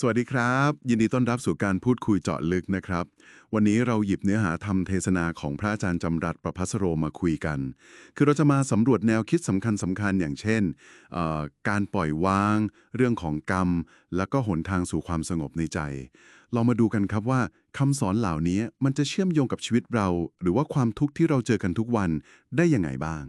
สวัสดีครับ ยินดีต้อนรับสู่การพูดคุยเจาะลึกนะครับ วันนี้เราหยิบเนื้อหาธรรมเทศนาของพระอาจารย์จำรัดประพัสโรมาคุยกัน คือเราจะมาสำรวจแนวคิดสำคัญสำคัญอย่างเช่น การปล่อยวาง เรื่องของกรรม แล้วก็หนทางสู่ความสงบในใจ เรามาดูกันครับว่าคำสอนเหล่านี้มันจะเชื่อมโยงกับชีวิตเรา หรือว่าความทุกข์ที่เราเจอกันทุกวันได้ยังไงบ้าง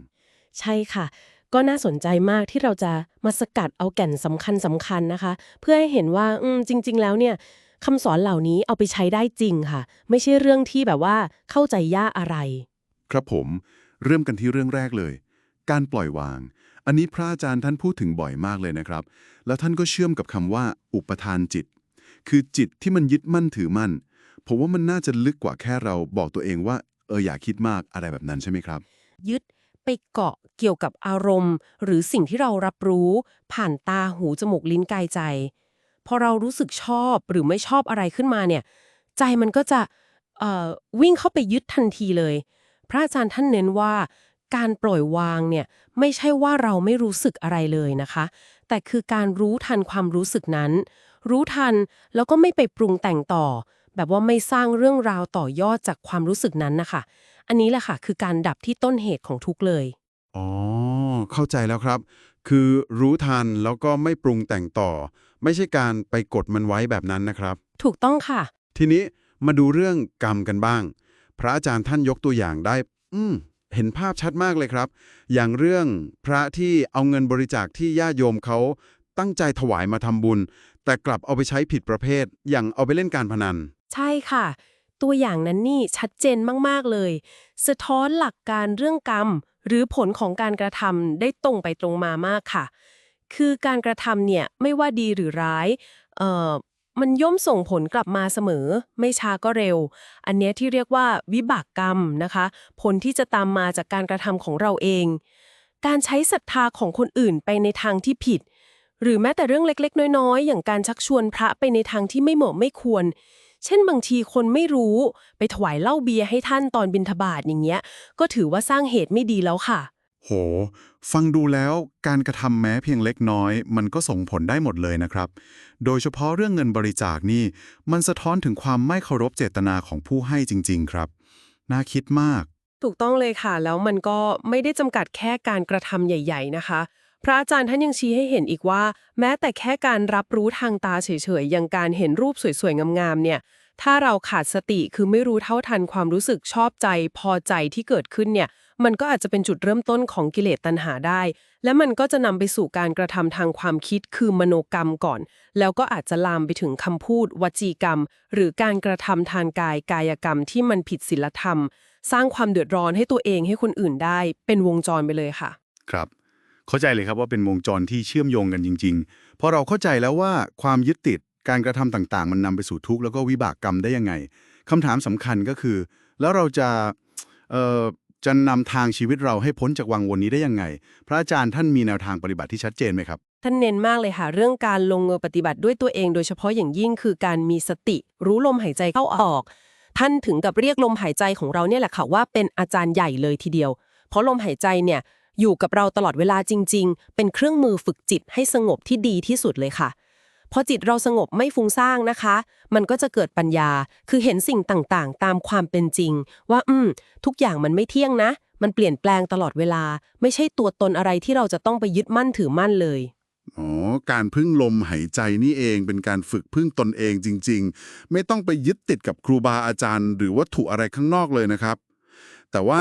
ใช่ค่ะ ก็น่าสนใจมากที่เราจะมาสกัดเอาแก่นสำคัญสำคัญนะคะ เพื่อให้เห็นว่าอืมจริง ๆ แล้วเนี่ยคำสอนเหล่านี้เอาไปใช้ได้จริงค่ะ ไม่ใช่เรื่องที่แบบว่าเข้าใจยากอะไร ครับผม เริ่มกันที่เรื่องแรกเลย การปล่อยวาง อันนี้พระอาจารย์ท่านพูดถึงบ่อยมากเลยนะครับ แล้วท่านก็เชื่อมกับคำว่า อุปทานจิต คือจิตที่มันยึดมั่นถือมั่นผมว่ามันน่าจะลึกกว่าแค่เราบอกตัวเองว่าเอออย่าคิดมากอะไรแบบนั้นใช่ไหมครับ ยึด ไปเกาะเกี่ยวกับอารมณ์ หรือสิ่งที่เรารับรู้ ผ่านตาหูจมูกลิ้นกายใจ พอเรารู้สึกชอบหรือไม่ชอบอะไรขึ้นมาเนี่ย ใจมันก็จะวิ่งเข้าไปยึดทันทีเลย พระอาจารย์ท่านเน้นว่า การปล่อยวางเนี่ยไม่ใช่ว่าเราไม่รู้สึกอะไรเลยนะคะ แต่คือการรู้ทันความรู้สึกนั้น รู้ทันแล้วก็ไม่ไปปรุงแต่งต่อ แบบว่าไม่สร้างเรื่องราวต่อยอดจากความรู้สึกนั้นนะคะ อันนี้แหละค่ะคือการดับที่ต้นเหตุของทุกข์เลย อ๋อ เข้าใจแล้วครับ คือรู้ทันแล้วก็ไม่ปรุงแต่งต่อ ไม่ใช่การไปกดมันไว้แบบนั้นนะครับ ถูกต้องค่ะ ทีนี้มาดูเรื่องกรรมกันบ้าง พระอาจารย์ท่านยกตัวอย่างได้ อืมเห็นภาพชัดมากเลยครับ อย่างเรื่องพระที่เอาเงินบริจาคที่ญาติโยมเขาตั้งใจถวายมาทำบุญ แต่กลับเอาไปใช้ผิดประเภท อย่างเอาไปเล่นการพนัน ใช่ค่ะ ตัวอย่างนั้นนี่ชัดเจนมาก ๆ เลย สะท้อนหลักการเรื่องกรรม หรือผลของการกระทำได้ตรงไปตรงมามากค่ะ คือการกระทำเนี่ยไม่ว่าดีหรือร้ายเอ่อมันย่อมส่งผลกลับมาเสมอ ไม่ช้าก็เร็ว อันเนี้ยที่เรียกว่าวิบากกรรมนะคะ ผลที่จะตามมาจากการกระทำของเราเอง การใช้ศรัทธาของคนอื่นไปในทางที่ผิด หรือแม้แต่เรื่องเล็กๆ น้อยๆ อย่างการชักชวนพระไปในทางที่ไม่เหมาะไม่ควร เช่นบางทีคนไม่รู้ ไปถวายเหล้าเบียร์ให้ท่านตอนบิณฑบาตอย่างเงี้ย ก็ถือว่าสร้างเหตุไม่ดีแล้วค่ะ โห ฟังดูแล้วการกระทำแม้เพียงเล็กน้อย มันก็ส่งผลได้หมดเลยนะครับ โดยเฉพาะเรื่องเงินบริจาคนี่ มันสะท้อนถึงความไม่เคารพเจตนาของผู้ให้จริง ๆ ครับ น่าคิดมาก ถูกต้องเลยค่ะ แล้วมันก็ไม่ได้จำกัดแค่การกระทำใหญ่ ๆ นะคะ พระอาจารย์ท่านยังชี้ให้เห็นอีกว่า แม้แต่แค่การรับรู้ทางตาเฉยๆอย่างการเห็นรูปสวยๆ งามๆเนี่ย ถ้าเราขาดสติคือไม่รู้เท่าทันความรู้สึกชอบใจ พอใจที่เกิดขึ้นเนี่ย มันก็อาจจะเป็นจุดเริ่มต้นของกิเลสตัณหาได้ และมันก็จะนำไปสู่การกระทำทางความคิดคือมโนกรรมก่อน แล้วก็อาจจะลามไปถึงคำพูด วจีกรรม หรือการกระทำทางกายกายกรรมที่มันผิดศีลธรรม สร้างความเดือดร้อนให้ตัวเองให้คนอื่นได้ เป็นวงจรไปเลยค่ะ ครับ เข้าใจเลยครับว่าเป็นวงจรที่เชื่อมโยงกันจริงๆ เพราะเราเข้าใจแล้วว่าความยึดติดการกระทำต่างๆ มันนำไปสู่ทุกข์แล้วก็วิบากกรรมได้ยังไงคำถามสำคัญก็คือ แล้วเราจะจะนำทางชีวิตเราให้พ้นจากวังวนนี้ได้ยังไง พระอาจารย์ท่านมีแนวทางปฏิบัติที่ชัดเจนไหมครับ ท่านเน้นมากเลยค่ะ เรื่องการลงมือปฏิบัติด้วยตัวเอง โดยเฉพาะอย่างยิ่งคือการมีสติ รู้ลมหายใจเข้าออก ท่านถึงกับเรียกลมหายใจของเราเนี่ยแหละค่ะว่าเป็นอาจารย์ใหญ่เลยทีเดียว เพราะลมหายใจเนี่ย อยู่กับเราตลอดเวลาจริง ๆ เป็นเครื่องมือฝึกจิตให้สงบที่ดีที่สุดเลยค่ะ พอจิตเราสงบไม่ฟุ้งซ่านนะคะ มันก็จะเกิดปัญญา คือเห็นสิ่งต่างๆ ตามความเป็นจริง ว่า อืม ทุกอย่างมันไม่เที่ยงนะ มันเปลี่ยนแปลงตลอดเวลา ไม่ใช่ตัวตนอะไรที่เราจะต้องไปยึดมั่นถือมั่นเลยอ๋อ การพึ่งลมหายใจนี่เองเป็นการฝึกพึ่งตนเองจริง ๆ ไม่ต้องไปยึดติดกับครูบาอาจารย์ หรือวัตถุอะไรข้างนอกเลยนะครับ แต่ว่า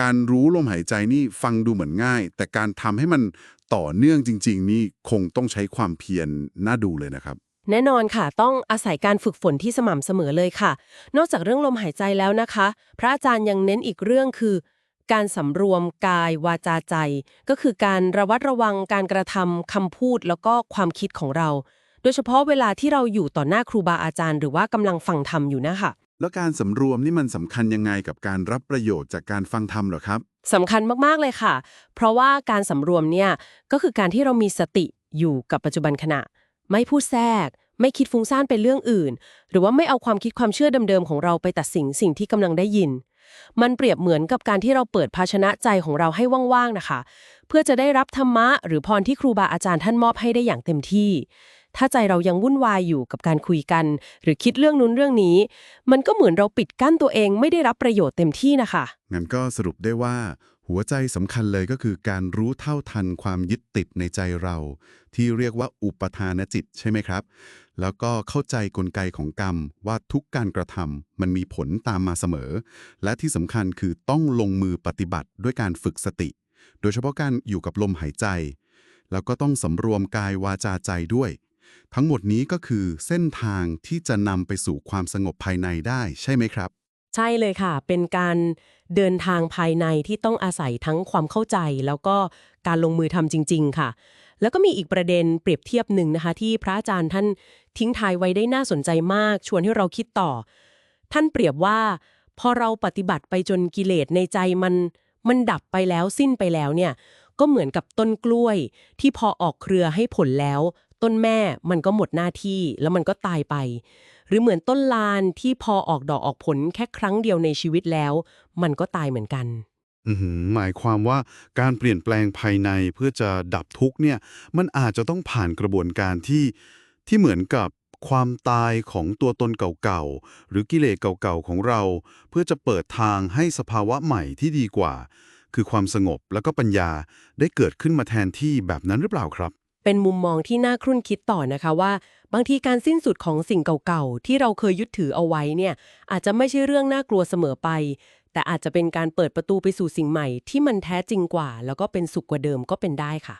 การรู้ลมหายใจนี่ฟังดูเหมือนง่าย แต่การทำให้มันต่อเนื่องจริง ๆ นี่คงต้องใช้ความเพียรน่าดูเลยนะครับ แน่นอนค่ะ ต้องอาศัยการฝึกฝนที่สม่ำเสมอเลยค่ะ นอกจากเรื่องลมหายใจแล้วนะคะ พระอาจารย์ยังเน้นอีกเรื่องคือ การสำรวมกายวาจาใจ ก็คือการระวัดระวังการกระทำคำพูดแล้วก็ความคิดของเรา โดยเฉพาะเวลาที่เราอยู่ต่อหน้าครูบาอาจารย์ หรือว่ากำลังฟังธรรมอยู่นะคะ แล้วการสำรวมนี่มันสำคัญยังไงกับการรับประโยชน์จากการฟังธรรมเหรอครับสำคัญมากๆเลยค่ะ เพราะว่าการสำรวมเนี่ยก็คือการที่เรามีสติอยู่กับปัจจุบันขณะ ไม่พูดแทรก ไม่คิดฟุ้งซ่านเป็นเรื่องอื่น หรือว่าไม่เอาความคิดความเชื่อเดิมๆของเราไปตัดสินสิ่งที่กำลังได้ยิน มันเปรียบเหมือนกับการที่เราเปิดภาชนะใจของเราให้ว่างๆนะคะ เพื่อจะได้รับธรรมะหรือพรที่ครูบาอาจารย์ท่านมอบให้ได้อย่างเต็มที่ ถ้าใจเรายังวุ่นวายอยู่กับการคุยกัน หรือคิดเรื่องนู้นเรื่องนี้ มันก็เหมือนเราปิดกั้นตัวเองไม่ได้รับประโยชน์เต็มที่นะคะ งั้นก็สรุปได้ว่า หัวใจสำคัญเลยก็คือการรู้เท่าทันความยึดติดในใจเรา ที่เรียกว่าอุปทานจิตใช่ไหมครับ แล้วก็เข้าใจกลไกของกรรมว่าทุกการกระทำมันมีผลตามมาเสมอ และที่สำคัญคือต้องลงมือปฏิบัติด้วยการฝึกสติ โดยเฉพาะการอยู่กับลมหายใจ แล้วก็ต้องสำรวมกายวาจาใจด้วย ทั้งหมดนี้ก็คือเส้นทางที่จะนำไปสู่ความสงบภายในได้ใช่ไหมครับ ใช่เลยค่ะ เป็นการเดินทางภายในที่ต้องอาศัยทั้งความเข้าใจ แล้วก็การลงมือทำจริง ๆ ค่ะ แล้วก็มีอีกประเด็นเปรียบเทียบหนึ่งนะคะ ที่พระอาจารย์ท่านทิ้งทายไว้ได้น่าสนใจมาก ชวนให้เราคิดต่อ ท่านเปรียบว่า พอเราปฏิบัติไปจนกิเลสในใจมันมันดับไปแล้วสิ้นไปแล้วเนี่ยก็เหมือนกับต้นกล้วย ที่พอออกเครือให้ผลแล้ว ต้นแม่มันก็หมดหน้าที่แล้วมันก็ตายไป หรือเหมือนต้นลานที่พอออกดอกออกผลแค่ครั้งเดียวในชีวิตแล้ว มันก็ตายเหมือนกันหมายความว่าการเปลี่ยนแปลงภายในเพื่อจะดับทุกเนี่ย มันอาจจะต้องผ่านกระบวนการที่ที่เหมือนกับความตายของตัวตนเก่าๆ หรือกิเลสเก่าๆ ของเรา เพื่อจะเปิดทางให้สภาวะใหม่ที่ดีกว่า คือความสงบแล้วก็ปัญญาได้เกิดขึ้นมาแทนที่แบบนั้นหรือเปล่าครับ เป็นมุมมองที่น่าครุ่นคิดต่อนะคะว่า บางทีการสิ้นสุดของสิ่งเก่าๆ ที่เราเคยยึดถือเอาไว้เนี่ยอาจจะไม่ใช่เรื่องน่ากลัวเสมอไป แต่อาจจะเป็นการเปิดประตูไปสู่สิ่งใหม่ที่มันแท้จริงกว่า แล้วก็เป็นสุขกว่าเดิมก็เป็นได้ค่ะ